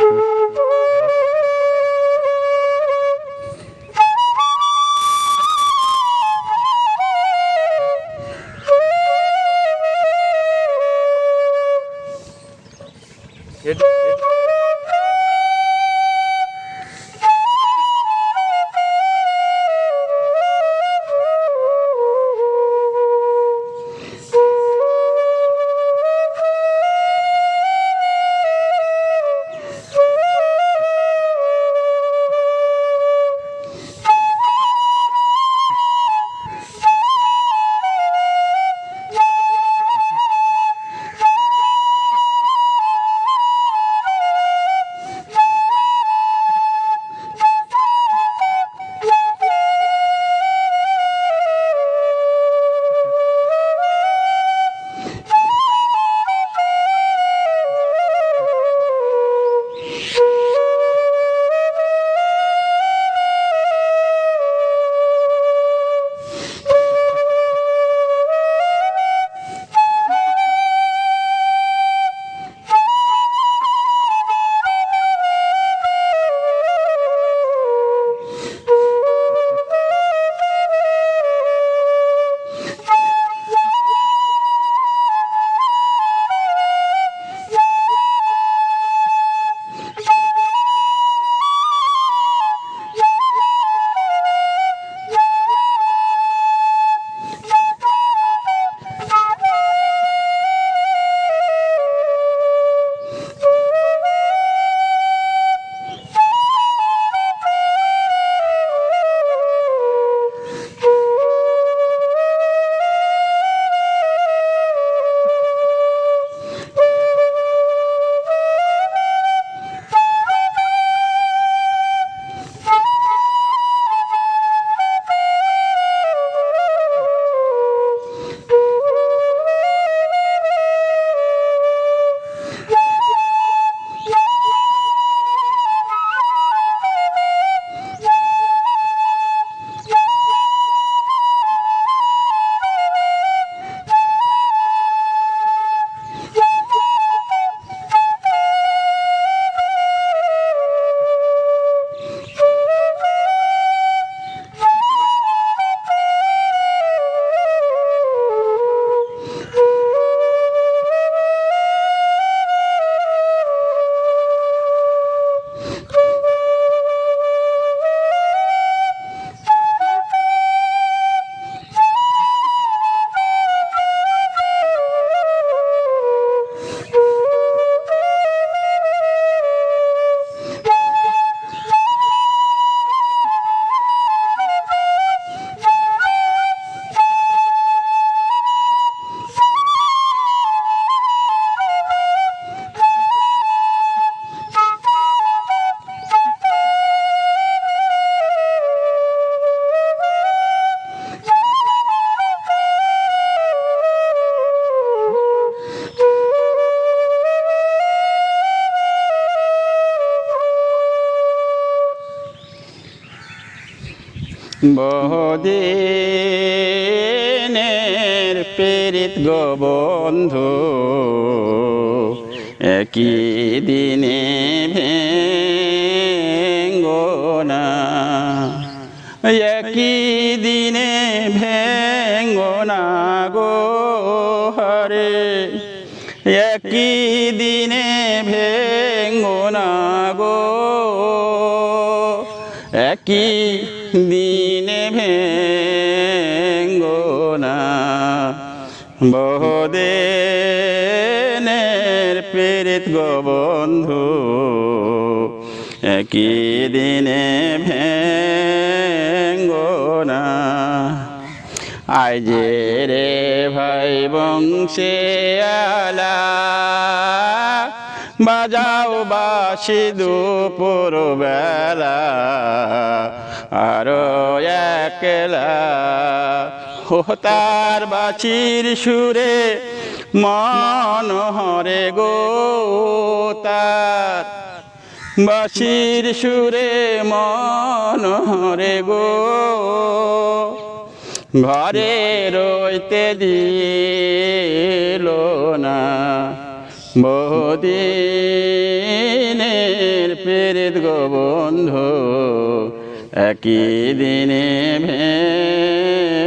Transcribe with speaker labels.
Speaker 1: Mm-hmm. বহুদিনের পীড়িত গো বন্ধু, একই দিনে ভেঙ্গো না। একই দিনে ভেঙ্গো না গো হরে। একই দিনে ভেঙ্গো একই দিনে ভেঙ্গো না বহুদিনের পীড়িত গো বন্ধু, একই দিনে ভেঙ্গো না আজ রে ভাই বংশে আলা বাজাও বাসি দুপুর বেলা, আরও একলা। হোতার বাছির সুরে মন হরে গো, তার বাসির সুরে মন হরে গো। ঘরে রইতে দিল না। বহুদিনের প্রেরিত গোবন্ধ একই দিনে ভেঙ্গনা